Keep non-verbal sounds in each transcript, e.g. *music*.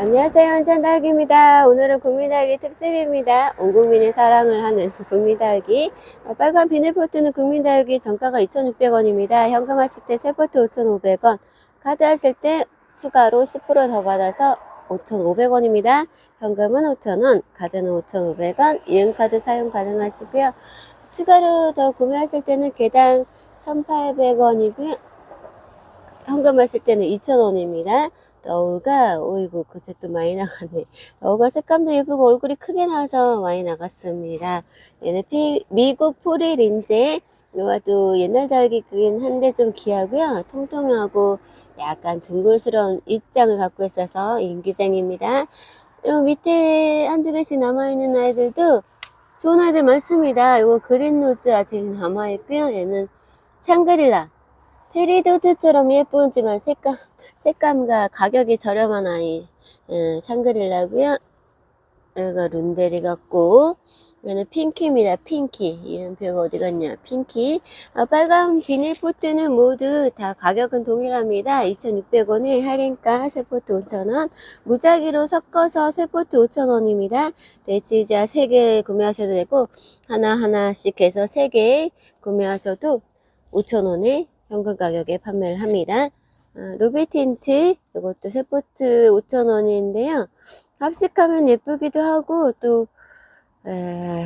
안녕하세요. 한잔다육입니다. 오늘은 국민다육이 특집입니다. 온 국민이 사랑을 하는 국민다육이 어, 빨간 비닐포트는 국민다육이 정가가 2,600원입니다. 현금 하실 때 세포트 5,500원, 카드 하실 때 추가로 10%더 받아서 5,500원입니다. 현금은 5,000원, 카드는 5,500원, 이은카드 사용 가능하시고요. 추가로 더 구매하실 때는 개당 1,800원이고요. 현금 하실 때는 2,000원입니다. 러우가 오이고 그새 또 많이 나가네. 러우가 색감도 예쁘고 얼굴이 크게 나와서 많이 나갔습니다. 얘는 피, 미국 포리 린제 요와도 옛날 다육이긴 한데 좀 귀하고요. 통통하고 약간 둥글스러운 입장을 갖고 있어서 인기쟁입니다. 요 밑에 한두 개씩 남아있는 아이들도 좋은 아이들 많습니다. 요거 그린 노즈 아직 남아있고요. 얘는 샹그릴라 페리도트처럼 예쁘지만 색감, 색감과 가격이 저렴한 아이, 음, 샹그릴라고요 여기가 룬데리 같고, 얘는 핑키입니다. 핑키. 이름표가 어디 갔냐? 핑키. 아, 빨간 비닐 포트는 모두 다 가격은 동일합니다. 2,600원에 할인가 세포트 5,000원. 무작위로 섞어서 세포트 5,000원입니다. 레지자 3개 구매하셔도 되고, 하나하나씩 해서 3개 구매하셔도 5,000원에 현금 가격에 판매를 합니다. 아, 루비 틴트 이것도 세포트 5,000원인데요. 합식하면 예쁘기도 하고 또 에,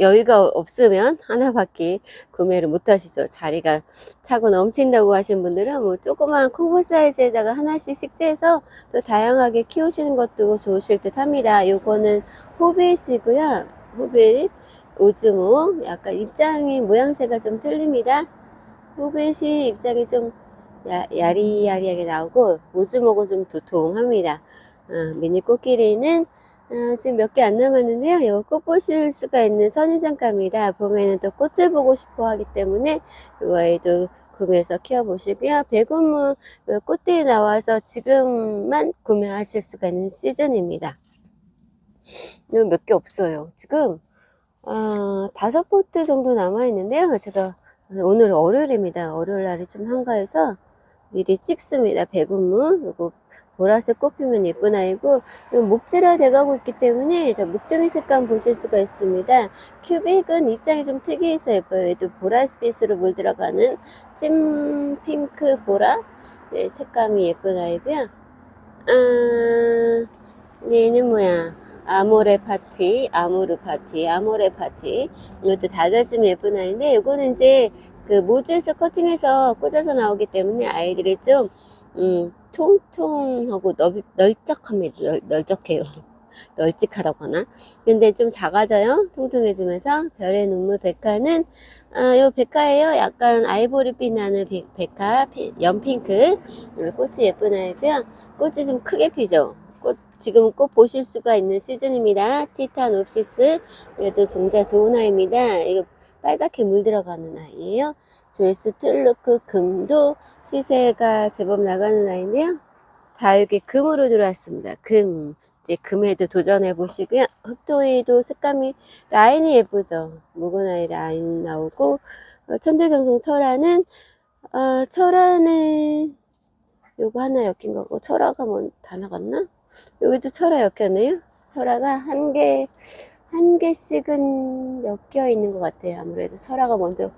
여유가 없으면 하나밖에 구매를 못 하시죠. 자리가 차고 넘친다고 하신 분들은 뭐 조그만 콩보 사이즈에다가 하나씩 식재해서 또 다양하게 키우시는 것도 좋으실 듯 합니다. 요거는 호빗이고요. 호빗 오즈모 약간 입장이 모양새가 좀 틀립니다. 호빗이 입장이 좀 야, 야리야리하게 나오고 오즈목은 좀 도통합니다. 어, 미니 꽃길이는 어, 지금 몇 개 안 남았는데요. 이거 꽃 보실 수가 있는 선인장가입니다. 봄에는 또 꽃을 보고 싶어 하기 때문에 이 아이도 구매해서 키워보시고요. 배고무 꽃들이 나와서 지금만 구매하실 수가 있는 시즌입니다. 이거 몇개 없어요. 지금 어, 다섯 포트 정도 남아있는데요. 제가 오늘 월요일입니다. 월요일 날이 좀 한가해서 미리 찍습니다. 배군무. 요거 보라색 꽃 피면 예쁜 아이고 요 목질화 돼가고 있기 때문에 더 목등이 색감 보실 수가 있습니다. 큐빅은 입장이 좀 특이해서 예뻐요. 얘도 보라빛으로 물들어가는 찐 핑크 보라 네, 색감이 예쁜 아이고요. 아, 얘는 뭐야? 아모레 파티, 아모르 파티, 아모레 파티. 이것도 다져지면 예쁜 아이인데, 이거는 이제 그 모주에서 커팅해서 꽂아서 나오기 때문에 아이들이 좀, 음, 통통하고 널, 널쩍합니다. 널, 널쩍해요. 널찍하다고 하나? 근데 좀 작아져요. 통통해지면서. 별의 눈물 백화는, 아, 요 백화예요. 약간 아이보리빛 나는 백- 백화, 피- 연핑크. 음, 꽃이 예쁜 아이고요. 꽃이 좀 크게 피죠. 꽃, 지금 꽃 보실 수가 있는 시즌입니다. 티탄 옵시스. 이것도 종자 좋은 아이입니다. 이거 빨갛게 물들어가는 아이예요. 조이스 툴루크 금도 시세가 제법 나가는 아이인데요. 다육이 금으로 들어왔습니다. 금. 이제 금에도 도전해 보시고요. 흑토이도 색감이 라인이 예쁘죠. 묵은 아이 라인 나오고 어, 천대정성 철화는 어, 철화는 요거 하나 엮인 거고 철화가 뭐 다 나갔나? 여기도 철화 엮였네요. 철화가 한 개, 한 개씩은 엮여 있는 것 같아요. 아무래도 철화가 먼저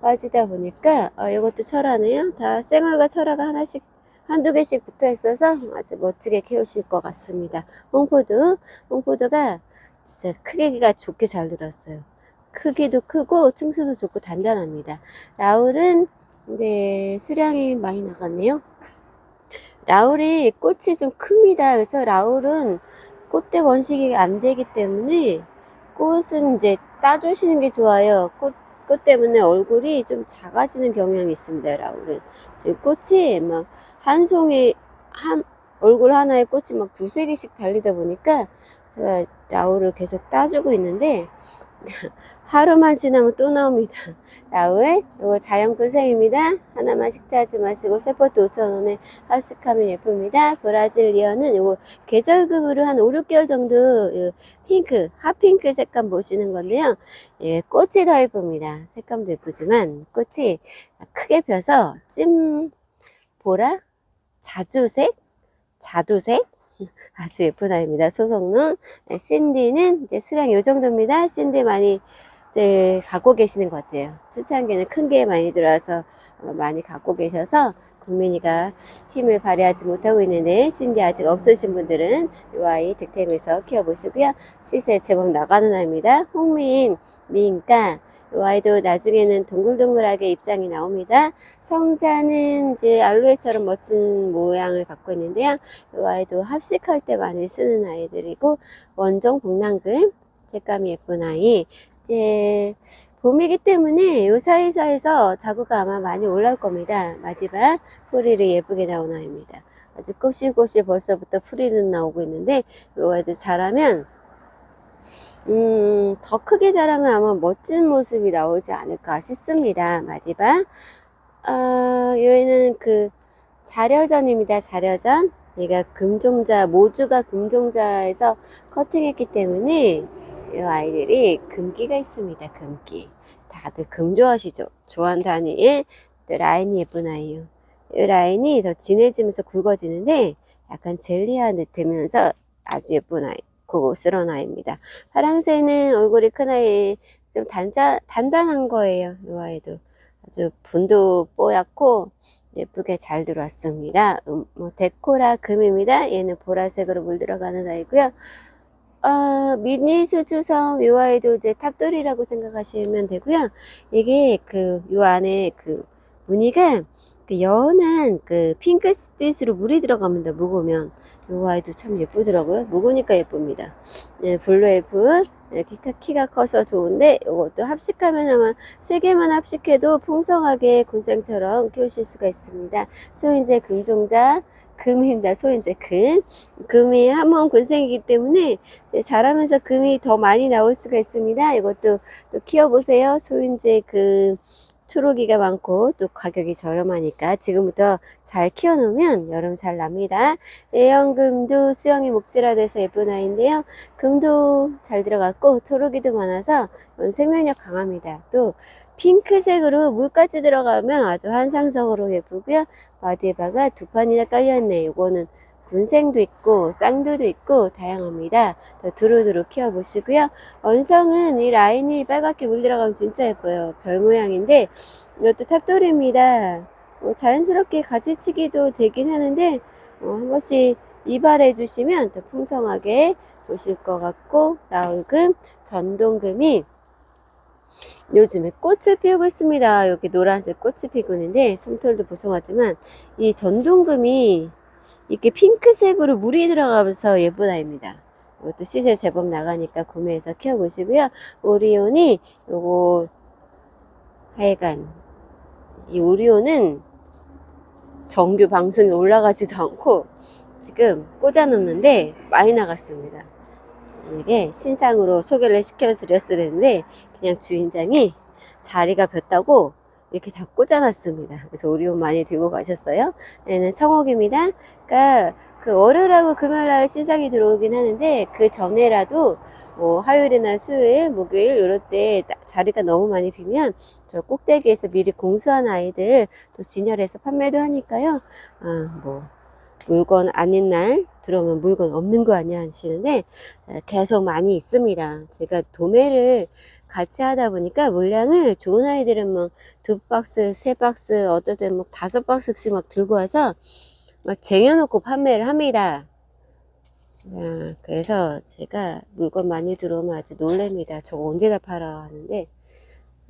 빠지다 보니까, 어, 이것도 철화네요. 다 생얼과 철화가 하나씩, 한두 개씩 붙어 있어서 아주 멋지게 키우실 것 같습니다. 홍포도, 홍포도가 진짜 크기가 좋게 잘 들었어요. 크기도 크고, 층수도 좋고 단단합니다. 라울은, 네, 수량이 많이 나갔네요. 라울이 꽃이 좀 큽니다. 그래서 라울은 꽃대 원식이 안 되기 때문에 꽃은 이제 따주시는 게 좋아요. 꽃, 꽃 때문에 얼굴이 좀 작아지는 경향이 있습니다. 라울은. 지금 꽃이 막 한 송이, 한, 얼굴 하나에 꽃이 막 두세 개씩 달리다 보니까 제가 라울을 계속 따주고 있는데 *laughs* 하루만 지나면 또 나옵니다. 라울, 이거 자연근생입니다. 하나만 식자하지 마시고 세포트 5,000원에 합식하면 예쁩니다. 브라질리언은 요거 계절급으로 한 5, 6개월 정도 요 핑크, 핫핑크 색감 보시는 건데요. 예, 꽃이 더 예쁩니다. 색감도 예쁘지만 꽃이 크게 펴서 찜 보라, 자주색, 자두색 아주 예쁜 아이입니다. 소속눈. 네, 신디는 이제 수량 요 정도입니다. 신디 많이 네, 갖고 계시는 것 같아요. 추천계는 큰 게 많이 들어와서 어, 많이 갖고 계셔서 국민이가 힘을 발휘하지 못하고 있는데 신디 아직 없으신 분들은 이 아이 득템해서 키워보시고요. 시세 제법 나가는 아이입니다. 홍미인, 미인가 이 아이도 나중에는 동글동글하게 입장이 나옵니다. 성자는 이제 알로에처럼 멋진 모양을 갖고 있는데요. 이 아이도 합식할 때 많이 쓰는 아이들이고 원종 복랑금 색감이 예쁜 아이 이제 봄이기 때문에 요 사이사이에서 자구가 아마 많이 올라올 겁니다. 마디바 뿌리를 예쁘게 나온 아이입니다. 아주 곱실곱실 벌써부터 풀이는 나오고 있는데 요 아이들 자라면 음, 더 크게 자라면 아마 멋진 모습이 나오지 않을까 싶습니다. 마디바. 어, 요에는 그 자려전입니다. 자려전. 얘가 금종자, 모주가 금종자에서 커팅했기 때문에 이 아이들이 금기가 있습니다. 금기. 다들 금 좋아하시죠? 좋아한다는 일. 또 라인이 예쁜 아이요. 이 라인이 더 진해지면서 굵어지는데 약간 젤리한 듯 되면서 아주 예쁜 아이. 고급스러운 아이입니다. 파랑새는 얼굴이 큰 아이 좀 단자, 단단한 거예요. 이 아이도 아주 분도 뽀얗고 예쁘게 잘 들어왔습니다. 음, 뭐 데코라 금입니다. 얘는 보라색으로 물들어가는 아이고요. 어, 미니 수주성 이 아이도 이제 탑돌이라고 생각하시면 되고요. 이게 그 요 안에 그 무늬가 그 연한 그 핑크빛으로 물이 들어갑니다. 묵으면 요 아이도 참 예쁘더라고요. 묵으니까 예쁩니다. 네, 블루 에프 네, 키가, 키가 커서 좋은데 이것도 합식하면 아마 세 개만 합식해도 풍성하게 군생처럼 키우실 수가 있습니다. 소인재 금종자 금입니다. 소인재 금. 금이 한 번 군생이기 때문에 자라면서 금이 더 많이 나올 수가 있습니다. 이것도 또 키워보세요. 소인재 금. 초록이가 많고 또 가격이 저렴하니까 지금부터 잘 키워놓으면 여름 잘 납니다. 애연금도 수영이 목질화돼서 예쁜 아이인데요. 금도 잘 들어갔고 초록이도 많아서 이건 생명력 강합니다. 또 핑크색으로 물까지 들어가면 아주 환상적으로 예쁘고요. 바디바가 두 판이나 깔려있네. 이거는 군생도 있고 쌍두도 있고 다양합니다. 더 두루두루 키워보시고요. 원성은 이 라인이 빨갛게 물들어가면 진짜 예뻐요. 별 모양인데 이것도 탑돌입니다. 뭐 자연스럽게 가지치기도 되긴 하는데 어, 한 번씩 이발해 주시면 더 풍성하게 보실 것 같고 라울금, 전동금이 요즘에 꽃을 피우고 있습니다. 여기 노란색 꽃이 피고 있는데 솜털도 보송하지만 이 전동금이 이렇게 핑크색으로 물이 들어가면서 예쁜 아이입니다. 이것도 시세 제법 나가니까 구매해서 키워보시고요. 오리온이 요거 하여간 이 오리온은 정규 방송에 올라가지도 않고 지금 꽂아놓는데 많이 나갔습니다. 이게 신상으로 소개를 시켜드렸어야 되는데 그냥 주인장이 자리가 폈다고 이렇게 다 꽂아놨습니다. 그래서 오리온 많이 들고 가셨어요. 얘는 청옥입니다. 그러니까 그 월요일하고 금요일날 신상이 들어오긴 하는데 그 전에라도 뭐 화요일이나 수요일, 목요일 이럴 때 나- 자리가 너무 많이 비면 저 꼭대기에서 미리 공수한 아이들 또 진열해서 판매도 하니까요. 아, 뭐 물건 아닌 날 들어오면 물건 없는 거 아니야 하시는데 아, 계속 많이 있습니다. 제가 도매를 같이 하다 보니까 물량을 좋은 아이들은 뭐두 박스, 세 박스, 어떨 때는 뭐 다섯 박스씩 막 들고 와서 막 쟁여놓고 판매를 합니다. 아, 그래서 제가 물건 많이 들어오면 아주 놀랍니다. 저거 언제 다 팔아 하는데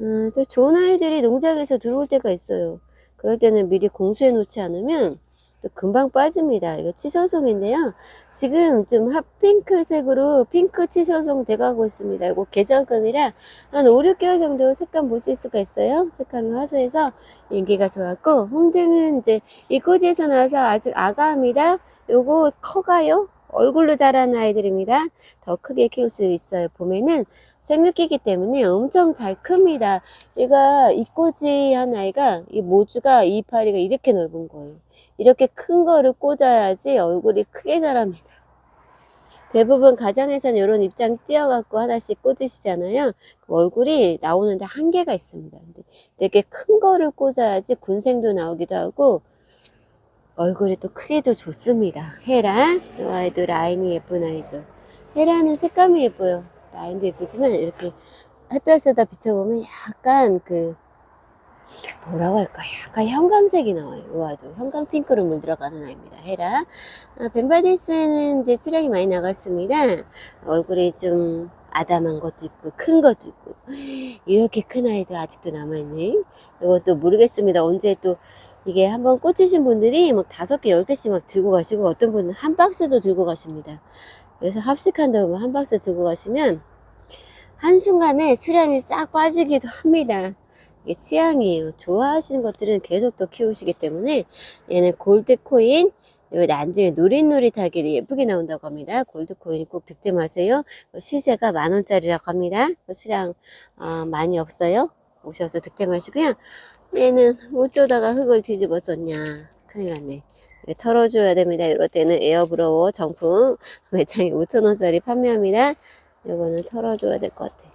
음, 또 좋은 아이들이 농장에서 들어올 때가 있어요. 그럴 때는 미리 공수해 놓지 않으면 또 금방 빠집니다. 이거 치설송인데요. 지금 좀 핫핑크색으로 핑크 치설송 돼가고 있습니다. 이거 계절금이라 한 5, 6개월 정도 색감 보실 수가 있어요. 색감이 화사해서 인기가 좋았고 홍등은 이제 이 꼬지에서 나와서 아직 아가입니다. 요거 커가요. 얼굴로 자라는 아이들입니다. 더 크게 키울 수 있어요. 봄에는 생육기이기 때문에 엄청 잘 큽니다. 얘가 이 꼬지 한 아이가 이 모주가 이파리가 이렇게 넓은 거예요. 이렇게 큰 거를 꽂아야지 얼굴이 크게 자랍니다. 대부분 가정에서는 이런 입장 띄어갖고 하나씩 꽂으시잖아요. 그 얼굴이 나오는데 한계가 있습니다. 이렇게 큰 거를 꽂아야지 군생도 나오기도 하고 얼굴이 또 크기도 좋습니다. 이 아이도 라인이 예쁜 아이죠. 헤라는 색감이 예뻐요. 라인도 예쁘지만 이렇게 햇볕에다 비춰보면 약간 그 뭐라고 할까 약간 형광색이 나와요. 이 아이도 형광 핑크로 물들어가는 아이입니다. 헤라. 아, 벤바디스는 이제 출력이 많이 나갔습니다. 얼굴이 좀 아담한 것도 있고 큰 것도 있고 이렇게 큰 아이도 아직도 남아있네. 이것도 모르겠습니다. 언제 또 이게 한번 꽂히신 분들이 막 다섯 개, 열 개씩 막 들고 가시고 어떤 분은 한 박스도 들고 가십니다. 그래서 합식한다고 한 박스 들고 가시면 한순간에 수량이 싹 빠지기도 합니다. 이게 취향이에요. 좋아하시는 것들은 계속 또 키우시기 때문에 얘는 골드 코인, 이거 나중에 노릿노릿하게 예쁘게 나온다고 합니다. 골드 코인 꼭 득템하세요. 시세가 만 원짜리라고 합니다. 수량 어, 많이 없어요. 오셔서 득템하시고요. 얘는 어쩌다가 흙을 뒤집어졌냐. 큰일 났네. 이거 털어줘야 됩니다. 이럴 때는 에어브로워 정품 *laughs* 매장에 5천원짜리 판매합니다. 이거는 털어줘야 될 것 같아요.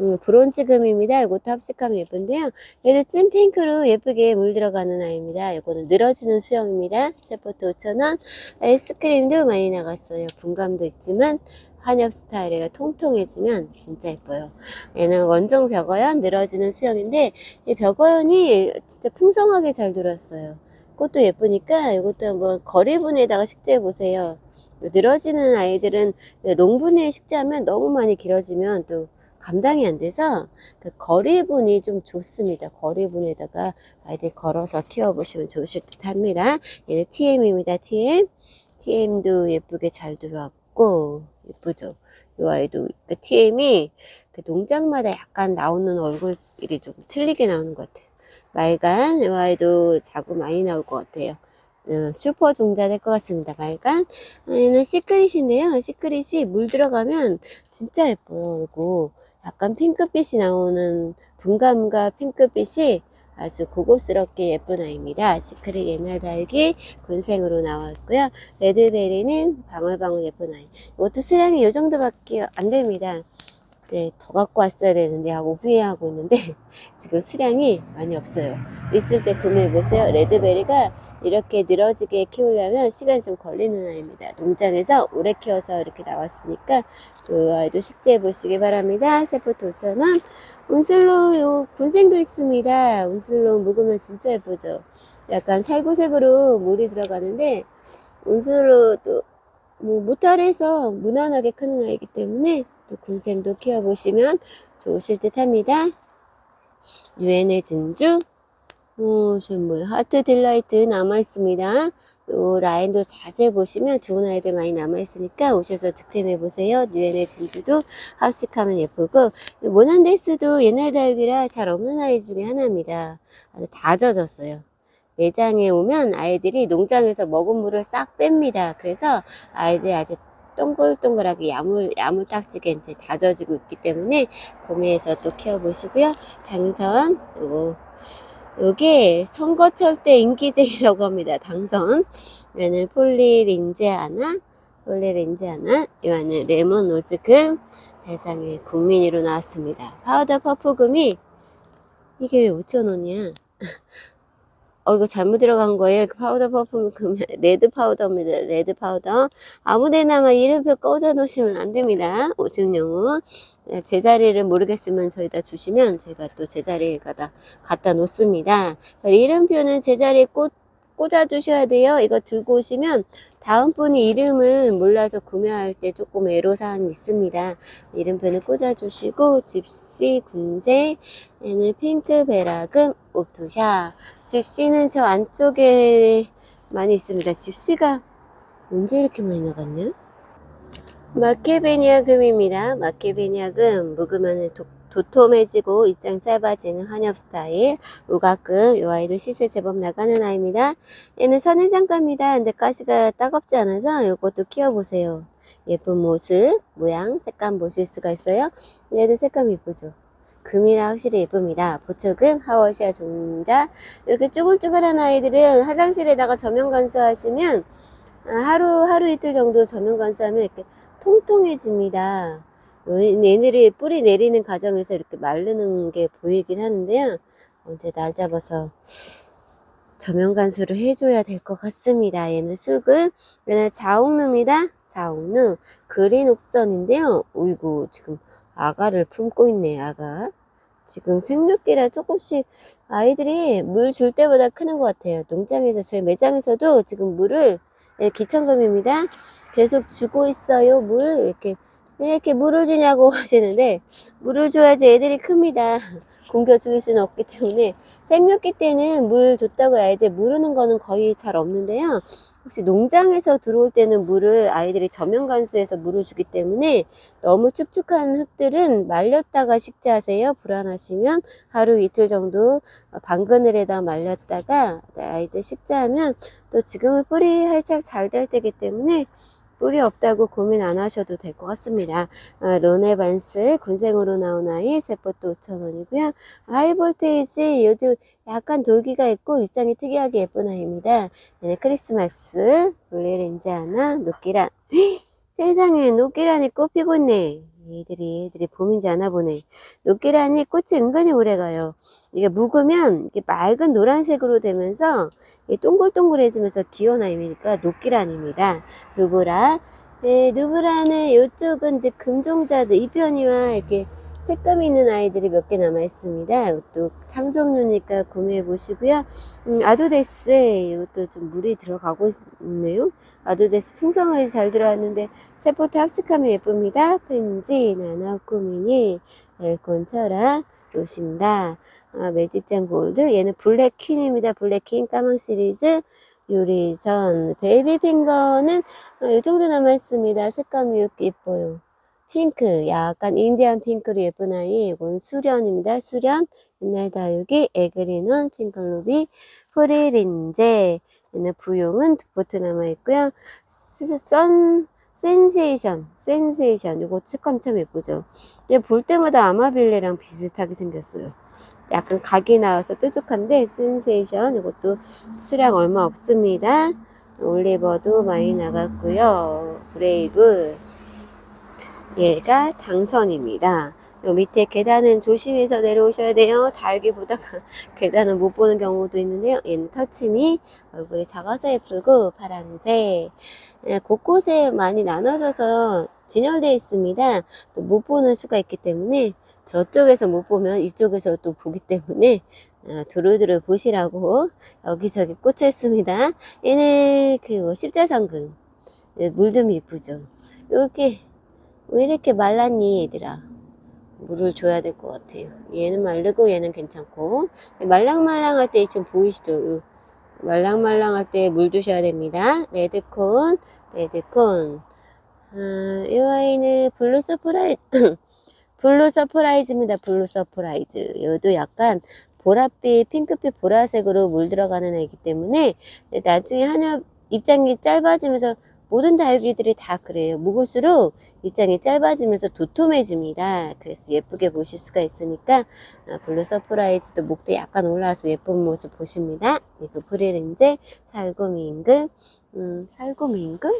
음, 브론즈금입니다. 이것도 합식하면 예쁜데요. 얘도 찐 핑크로 예쁘게 물들어가는 아이입니다. 이거는 늘어지는 수영입니다. 세포트 5,000원. 아이스크림도 많이 나갔어요. 분감도 있지만 한엽 스타일이가 통통해지면 진짜 예뻐요. 얘는 원종 벽어연 늘어지는 수영인데 이 벽어연이 진짜 풍성하게 잘 들었어요. 꽃도 예쁘니까 이것도 한번 거리분에다가 식재해 보세요. 늘어지는 아이들은 롱분에 식재하면 너무 많이 길어지면 또 감당이 안 돼서 그 거리분이 좀 좋습니다. 거리분에다가 아이들 걸어서 키워보시면 좋으실 듯 합니다. 얘는 TM입니다. TM. TM도 예쁘게 잘 들어왔고, 예쁘죠? 이 아이도, 그 TM이 그 농장마다 약간 나오는 얼굴이 좀 틀리게 나오는 것 같아요. 말간, 이 아이도 자구 많이 나올 것 같아요. 어, 슈퍼 종자 될 것 같습니다. 말간. 얘는 시크릿인데요. 시크릿이 물 들어가면 진짜 예뻐요. 이거 약간 핑크빛이 나오는 분감과 핑크빛이 아주 고급스럽게 예쁜 아이입니다. 시크릿 옛날 달기 군생으로 나왔고요. 레드베리는 방울방울 예쁜 아이. 이것도 수량이 이 정도밖에 안 됩니다. 네, 더 갖고 왔어야 되는데 하고 후회하고 있는데 *laughs* 지금 수량이 많이 없어요. 있을 때 구매해 보세요. 레드베리가 이렇게 늘어지게 키우려면 시간이 좀 걸리는 아이입니다. 농장에서 오래 키워서 이렇게 나왔으니까 또 아이도 식재해 보시기 바랍니다. 세포트 5,000원. 운슬로 요 군생도 있습니다. 운슬로 묵으면 진짜 예쁘죠. 약간 살구색으로 물이 들어가는데 운슬로 또뭐 무탈해서 무난하게 크는 아이기 때문에 또 군생도 키워보시면 좋으실 듯 합니다. 유엔의 진주, 어, 저 뭐야, 하트 딜라이트 남아있습니다. 요 라인도 자세히 보시면 좋은 아이들 많이 남아있으니까 오셔서 득템해보세요. 유엔의 진주도 합식하면 예쁘고, 모난데스도 옛날 다육이라 잘 없는 아이 중에 하나입니다. 다 젖었어요. 매장에 오면 아이들이 농장에서 먹은 물을 싹 뺍니다. 그래서 아이들이 아주 동글동글하게 야물, 야물딱지게 이제 다져지고 있기 때문에 구매해서 또 키워보시고요. 당선, 요거, 요게 선거철 때 인기쟁이라고 합니다. 당선. 얘는 폴리린제 하나, 폴리린제 하나, 요거는 레몬 로즈금, 세상에 국민이로 나왔습니다. 파우더 퍼프금이 이게 왜 5,000원이야? 어, 이거 잘못 들어간 거예요. 그 파우더 퍼퓸 그 *laughs* 레드 파우더입니다. 레드 파우더. 아무데나만 이름표 꽂아 놓으시면 안 됩니다. 오십용은 제자리를 모르겠으면 저희다 주시면 저희가 또 제자리에 가다 갖다 놓습니다. 이름표는 제자리에 꽂 꽂아 주셔야 돼요. 이거 들고 오시면 다음 분이 이름을 몰라서 구매할 때 조금 애로사항이 있습니다. 이름표는 꽂아 주시고 집시 군세 얘는 핑크 베라금 오투샤 집시는 저 안쪽에 많이 있습니다. 집시가 언제 이렇게 많이 나갔냐? 마케베니아 금입니다. 마케베니아 금 묵으면 도, 도톰해지고 입장 짧아지는 한엽 스타일 우가금 이 아이도 시세 제법 나가는 아이입니다. 얘는 선인장가입니다. 근데 가시가 따갑지 않아서 이것도 키워보세요. 예쁜 모습, 모양, 색감 보실 수가 있어요. 얘도 색감 예쁘죠? 금이라 확실히 예쁩니다. 보초금, 하워시아 종자 이렇게 쭈글쭈글한 아이들은 화장실에다가 저면 간수하시면 아, 하루 하루 이틀 정도 저면 간수하면 이렇게 통통해집니다. 얘네들이 뿌리 내리는 과정에서 이렇게 마르는 게 보이긴 하는데요. 언제 날 잡아서 저면 간수를 해줘야 될 것 같습니다. 얘는 수금, 얘는 자옥루입니다. 자옥루, 그린 옥선인데요. 어이구, 지금 아가를 품고 있네, 아가. 지금 생육기라 조금씩 아이들이 물 줄 때보다 크는 것 같아요. 농장에서, 저희 매장에서도 지금 물을, 예, 기천금입니다. 계속 주고 있어요, 물. 이렇게, 이렇게 물을 주냐고 *laughs* 하시는데, 물을 줘야지 애들이 큽니다. *laughs* 굶겨 죽일 수는 없기 때문에 생육기 때는 물 줬다고 아이들 무르는 거는 거의 잘 없는데요. 혹시 농장에서 들어올 때는 물을 아이들이 저면 간수해서 물을 주기 때문에 너무 축축한 흙들은 말렸다가 식재하세요. 불안하시면 하루 이틀 정도 방그늘에다 말렸다가 아이들 식재하면 또 지금은 뿌리 활짝 잘 될 때기 때문에 뿌리 없다고 고민 안 하셔도 될 것 같습니다. 아, 로네반스 군생으로 나온 아이 세포도 5,000원이고요. 하이볼테이지 얘도 약간 돌기가 있고 입장이 특이하게 예쁜 아이입니다. 얘는 크리스마스 블리렌즈 하나 노끼란 세상에 노끼란이 꽃피고 있네. 얘들이 얘들이 봄인지 아나 보네. 노끼란이 꽃이 은근히 오래가요. 이게 묵으면 이게 맑은 노란색으로 되면서 동글동글해지면서 귀여운 아이니까 노끼란입니다. 누브라. 네, 누브라는 이쪽은 이제 금종자들 이편이와 이렇게 색감 있는 아이들이 몇 개 남아 있습니다. 이것도 창종류니까 구매해 보시고요. 음, 아도데스 이것도 좀 물이 들어가고 있네요. 아도데스 풍성하게 잘 들어왔는데 세포트 합식하면 예쁩니다. 펜지, 나나쿠미니, 엘콘 철학, 로신다, 아, 매직장 골드. 얘는 블랙 퀸입니다. 블랙 퀸 까망 시리즈. 요리선 베이비 핑거는 어, 이 정도 남아있습니다. 색감이 예뻐요. 핑크, 약간 인디안 핑크로 예쁜 아이. 이건 수련입니다. 수련. 옛날 다육이, 에그리논, 핑클루비, 프리린제. 얘는 부용은 두 포트 남아있고요. 스- 선, 센세이션, 센세이션. 이거 색감 참 예쁘죠? 얘 볼 때마다 아마빌레랑 비슷하게 생겼어요. 약간 각이 나와서 뾰족한데, 센세이션. 이것도 수량 얼마 없습니다. 올리버도 많이 나갔고요. 브레이브. 얘가 당선입니다. 요 밑에 계단은 조심해서 내려오셔야 돼요. 달기 보다가 *laughs* 계단은 못 보는 경우도 있는데요. 얘는 터치미 얼굴이 작아서 예쁘고 파란색 예, 곳곳에 많이 나눠져서 진열되어 있습니다. 또 못 보는 수가 있기 때문에 저쪽에서 못 보면 이쪽에서 또 보기 때문에 아, 두루두루 보시라고 여기저기 꽂혀 있습니다. 얘는 그뭐 십자성금 예, 물좀 이쁘죠. 이렇게 왜 이렇게 말랐니 얘들아 물을 줘야 될 것 같아요. 얘는 마르고 얘는 괜찮고. 말랑말랑할 때 지금 보이시죠? 요 말랑말랑할 때 물 주셔야 됩니다. 레드콘 레드콘. 아, 이 아이는 블루 서프라이즈. *clears throat* 블루 서프라이즈입니다. 블루 서프라이즈. 얘도 약간 보랏빛 핑크빛 보라색으로 물 들어가는 애이기 때문에 나중에 하늘 입장이 짧아지면서 모든 다육이들이 다 그래요. 묵을수록 입장이 짧아지면서 도톰해집니다. 그래서 예쁘게 보실 수가 있으니까 아, 블루 서프라이즈도 목대 약간 올라와서 예쁜 모습 보십니다. 이거 프리렌즈 살구미 임금 음, 살구미 임금?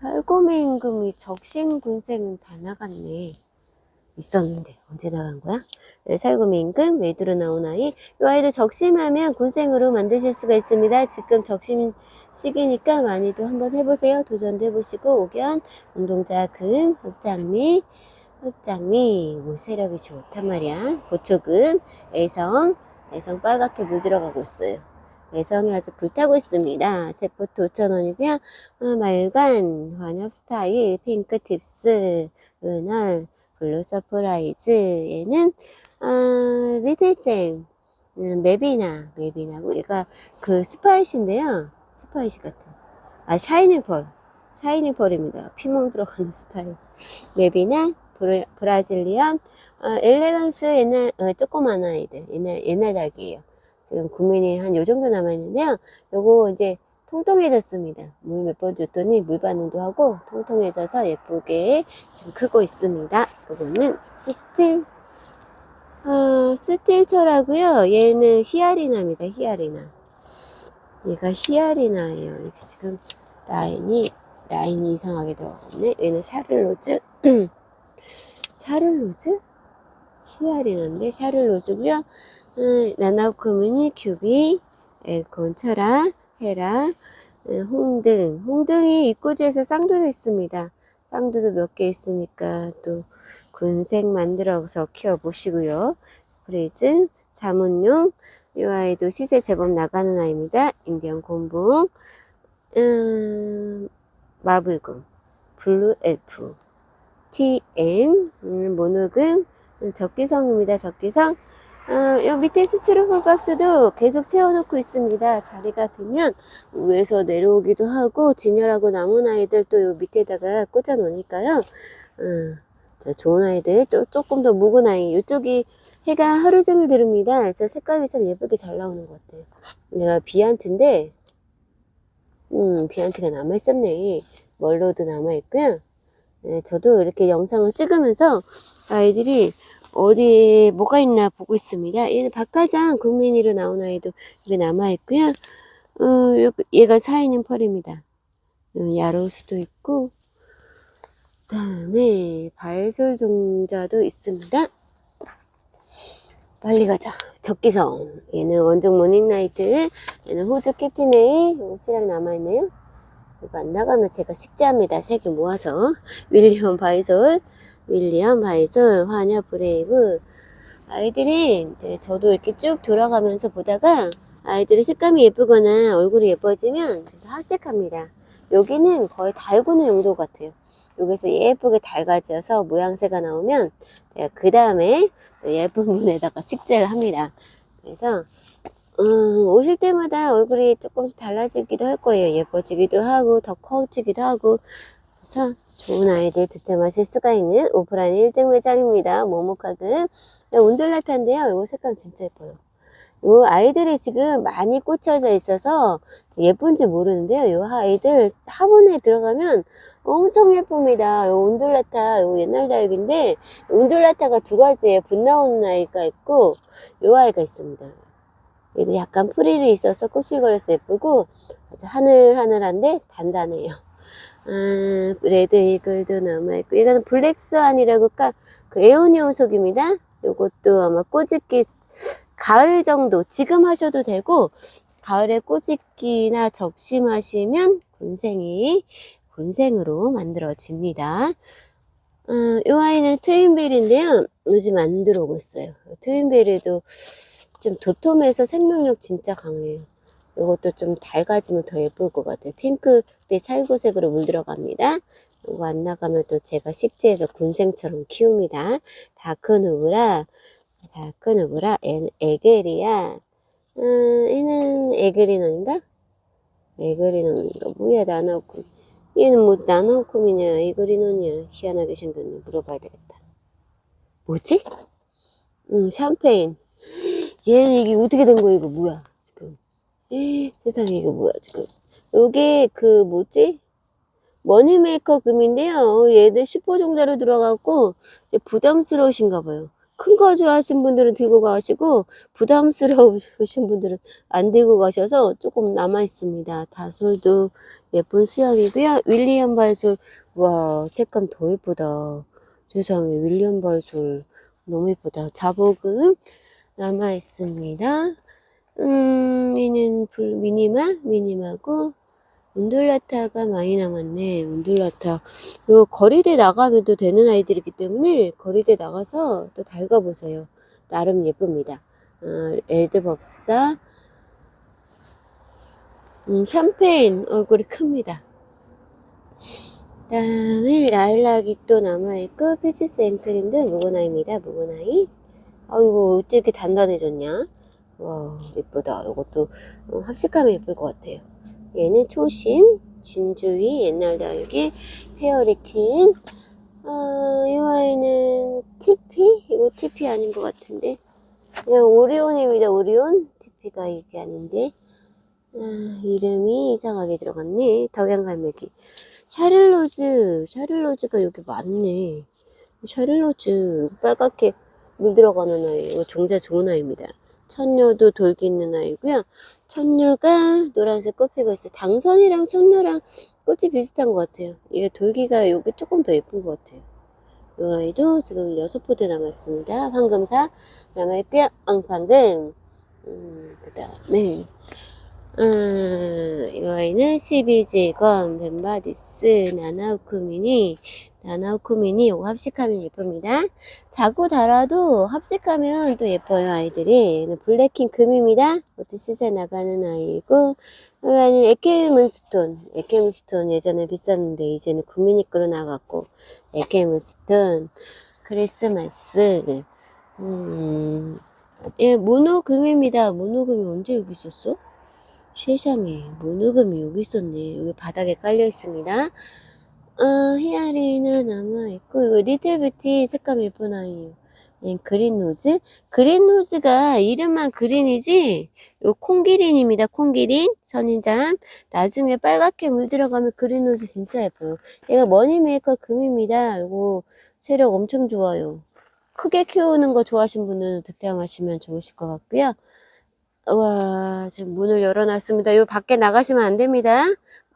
살구미 임금이 적신 군생은 다 나갔네. 있었는데 언제 나간 거야? 네, 살구미 임금 외두로 나온 아이 이 아이도 적심하면 군생으로 만드실 수가 있습니다. 지금 적심 시기니까 많이도 한번 해보세요. 도전도 해보시고 오견, 운동자금, 흑장미, 흑장미 뭐 세력이 좋단 말이야. 고초금, 애성, 애성 빨갛게 물 들어가고 있어요. 애성이 아주 불타고 있습니다. 세포트 5,000원이고요. 아, 말간, 환엽 스타일, 핑크 팁스, 은얼, 블루 서프라이즈 얘는 아, 리틀잼 음, 맵이나 맵이나고 얘가 그 스파이시인데요. 스파이시 같은 아 샤이닝 펄. 샤이닝 펄입니다. 피멍 들어가는 스타일. 맵이나 브라, 브라질리언 아, 엘레강스 옛날 어, 조그만 아이들. 옛날 옛날 닭이에요. 지금 구민이 한 요 정도 남아 있는데요. 요거 이제 통통해졌습니다. 물 몇 번 줬더니 물 반응도 하고 통통해져서 예쁘게 지금 크고 있습니다. 이거는 스틸, 아, 스틸철하고요. 얘는 히아리나입니다. 히아리나. 얘가 히아리나예요. 지금 라인이 라인이 이상하게 들어갔네. 얘는 샤를로즈. *clears throat* 샤를로즈? 히아리나인데 샤를로즈고요. 음, 나나코무니, 큐비, 엘콘, 철아, 헤라, 음, 홍등. 홍등이 입고지에서 쌍두도 있습니다. 쌍두도 몇 개 있으니까 또 군색 만들어서 키워보시고요. 브레이즈, 자문용, 이 아이도 시세 제법 나가는 아이입니다. 인디언 곰봉, 음, 마블금, 블루 엘프, TM, 음, 모노금, 음, 적기성입니다. 적기성. 어, 요 밑에 스티로폼 박스도 계속 채워놓고 있습니다. 자리가 비면 위에서 내려오기도 하고 진열하고 남은 아이들 또 요 밑에다가 꽂아 놓으니까요. 음, 저 좋은 아이들 또 조금 더 묵은 아이 이쪽이 해가 하루 종일 들습니다. 그래서 색감이 참 예쁘게 잘 나오는 것 같아요. 얘가 비안트인데 음 비안트가 남아있었네. 멀로도 남아있고요. 네, 저도 이렇게 영상을 찍으면서 아이들이 어디에 뭐가 있나 보고 있습니다. 얘는 박가장 국민이로 나온 아이도 여기 남아있고요. 어, 요- 얘가 사인인 펄입니다. 음, 야로수도 있고 그 다음에 발솔 종자도 있습니다. 빨리 가자. 적기성. 얘는 원종 모닝라이트. 얘는 호주 캡틴에이. 옷이랑 남아있네요. 이거 안 나가면 제가 식재합니다. 세 개 모아서. *laughs* 윌리엄 바이솔. 윌리엄 바이솔. 화녀 브레이브. 아이들이 이제 저도 이렇게 쭉 돌아가면서 보다가 아이들이 색감이 예쁘거나 얼굴이 예뻐지면 합식합니다. 여기는 거의 달구는 용도 같아요. 여기서 예쁘게 달가지어서 모양새가 나오면 제가 그 다음에 예쁜 *laughs* 분에다가 식재를 합니다. 그래서 음, 오실 때마다 얼굴이 조금씩 달라지기도 할 거예요. 예뻐지기도 하고 더 커지기도 하고 그래서 좋은 아이들 득템하실 수가 있는 오프라인 1등 매장입니다. 모모카드 온돌라타인데요. 이 색감 진짜 예뻐요. 이 아이들이 지금 많이 꽂혀져 있어서 예쁜지 모르는데요. 이 아이들 화분에 들어가면 엄청 예쁩니다. 요 온돌라타, 요 옛날 다육인데, 온돌라타가 두 가지예요. 분 나오는 아이가 있고, 요 아이가 있습니다. 얘도 약간 프릴이 있어서 꼬실거려서 예쁘고, 아주 하늘하늘한데 단단해요. 아, 레드 이글도 남아있고, 이거는 블랙스완이라고 까, 그 에오니움 속입니다. 요것도 아마 꼬집기, 가을 정도, 지금 하셔도 되고, 가을에 꼬집기나 적심하시면 군생이 군생으로 만들어집니다. 어, 이 아이는 트윈벨인데요. 요즘 안 들어오고 있어요. 트윈벨에도 좀 도톰해서 생명력 진짜 강해요. 이것도 좀 달가지면 더 예쁠 것 같아요. 핑크빛 살구색으로 물들어갑니다. 이거 안 나가면 또 제가 식재해서 군생처럼 키웁니다. 다크누브라, 다크누브라, 에- 에게리아, 음, 얘는 에그리너인가? 에그리너인가? 뭐야, 나나오고. 얘는 뭐 나나오콤이냐 이그리노냐 희한하게 생겼네 물어봐야 되겠다 뭐지? 음 샴페인 얘는 이게 어떻게 된 거야 이거 뭐야 세상에 이거 뭐야 지금 요게 그 뭐지? 머니메이커 금인데요 얘들 슈퍼종자로 들어가고 부담스러우신가 봐요 큰 거 좋아하신 분들은 들고 가시고 부담스러우신 분들은 안 들고 가셔서 조금 남아 있습니다. 다솔도 예쁜 수영이고요. 윌리엄 발솔 와 색감 더 예쁘다. 세상에 윌리엄 발솔 너무 예쁘다. 자복은 남아 있습니다. 음 얘는 불 미니마 미니마고 운둘라타가 많이 남았네. 운둘라타. 요 거리대 나가면도 되는 아이들이기 때문에 거리대 나가서 또 달가보세요. 나름 예쁩니다. 어, 엘드법사. 음, 샴페인 얼굴이 큽니다. 다음에 라일락이 또 남아있고 피치스 앵크림도 무고나입니다. 무고나이. 아이고 어찌 이렇게 단단해졌냐? 와 예쁘다. 이것도 어, 합식감이 예쁠 것 같아요. 얘는 초심, 진주위, 옛날 다육이, 페어리킨. 아, 이 아이는 TP? 이거 TP 아닌 것 같은데. 그냥 오리온입니다, 오리온. TP가 이게 아닌데. 아, 이름이 이상하게 들어갔네. 덕양갈매기. 샤를로즈, 샤를로즈가 여기 많네. 샤를로즈, 빨갛게 물 들어가는 아이. 이거 종자 좋은 아이입니다. 천녀도 돌기 있는 아이고요. 천녀가 노란색 꽃 피고 있어요. 당선이랑 천녀랑 꽃이 비슷한 것 같아요. 이게 돌기가 여기 조금 더 예쁜 것 같아요. 이 아이도 지금 여섯 포트 남았습니다. 황금사 남아있고요. 앙팡금. 음, 그 다음에, 음, 이 아이는 12지건, 벤바디스, 나나우쿠미니, 나나우쿠미니 요거 합식하면 예쁩니다. 자고 달아도 합식하면 또 예뻐요, 아이들이. 블랙킹 금입니다. 이것도 시세 나가는 아이고, 이 아이는 에케문스톤. 에케문스톤 예전에 비쌌는데, 이제는 국민이끌어 나갔고, 에케문스톤, 크리스마스, 음, 예, 모노금입니다. 모노금이 언제 여기 있었어? 세상에, 모노금이 여기 있었네. 여기 바닥에 깔려 있습니다. 어, 히아리는 남아있고, 이거 리틀뷰티 색감 예쁜 아이예요. 예, 그린 노즈. 그린 노즈가 이름만 그린이지, 요 콩기린입니다. 콩기린. 선인장. 나중에 빨갛게 물들어가면 그린 노즈 진짜 예뻐요. 얘가 머니 메이커 금입니다. 이거 세력 엄청 좋아요. 크게 키우는 거 좋아하시는 분은 득템하시면 좋으실 것 같고요. 와, 지금 문을 열어놨습니다. 요 밖에 나가시면 안 됩니다.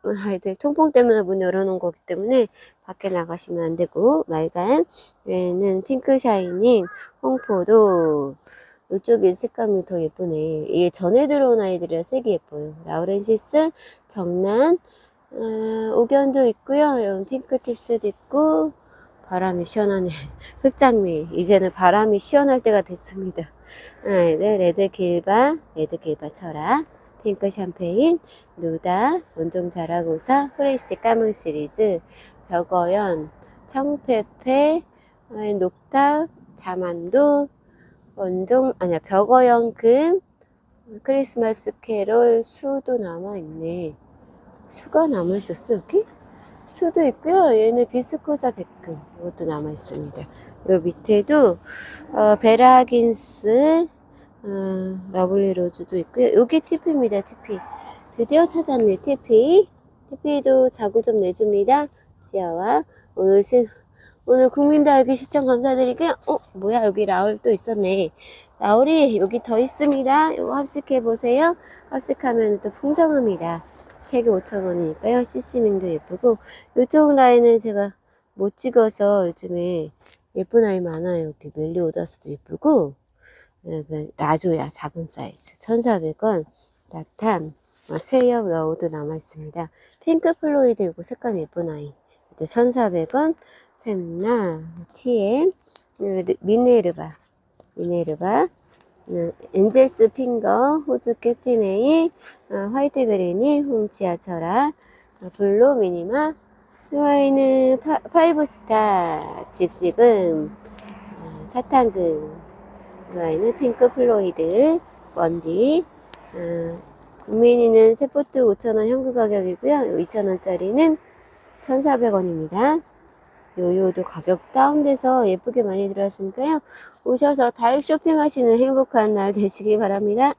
아이들 통풍 때문에 문 열어놓은 거기 때문에 밖에 나가시면 안 되고, 말간, 얘는 핑크 샤이닝, 홍포도, 이쪽이 색감이 더 예쁘네. 이게 전에 들어온 아이들이라 색이 예뻐요. 라우렌시스, 정란, 어, 옥연도 있고요. 여기 핑크 팁스도 있고, 바람이 시원하네. *laughs* 흑장미. 이제는 바람이 시원할 때가 됐습니다. 아이들, 레드 길바, 레드 길바 철학, 핑크 샴페인, 누다, 원종 자라고사, 프레시 까문 시리즈, 벽어연, 청페페, 아이, 녹탑, 자만도, 원종, 아니야, 벽어연 금, 크리스마스 캐롤, 수도 남아있네. 수가 남아있었어, 여기? 수도 있고요. 얘는 비스코사 백금. 이것도 남아있습니다. 요 밑에도, 어, 베라긴스, 어, 러블리 로즈도 있고요. 요게 TP입니다, TP. 드디어 찾았네, TP. TP도 자구 좀 내줍니다. 지아와. 오늘 시, 오늘 국민다육이 시청 감사드리고요. 어, 뭐야, 여기 라울 또 있었네. 라울이 여기 더 있습니다. 요거 합식해보세요. 합식하면 또 풍성합니다. 3개 5,000원이니까요. CC밍도 예쁘고. 요쪽 라인은 제가 못 찍어서 요즘에 예쁜 아이 많아요. 여기 멜리오다스도 예쁘고. 라조야 작은 사이즈. 1,400원 라탐 어, 세이업 러우도 남아있습니다. 핑크 플로이드 이거 색감 예쁜 아이. 1,400원 샘나 TM 어, 미네르바. 미네르바. 어, 엔젤스 핑거 호주 캡틴에이 어, 화이트 그린이 홈치아 철아 어, 블루 미니마. 파, 파이브스타 어, 사탕금 이 아이는 핑크 플로이드 원디. 어, 국민이는 세포트 5,000원 현금 가격이고요. 2,000원짜리는 1,400원입니다. 요요도 가격 다운돼서 예쁘게 많이 들어왔으니까요. 오셔서 다육 쇼핑하시는 행복한 날 되시기 바랍니다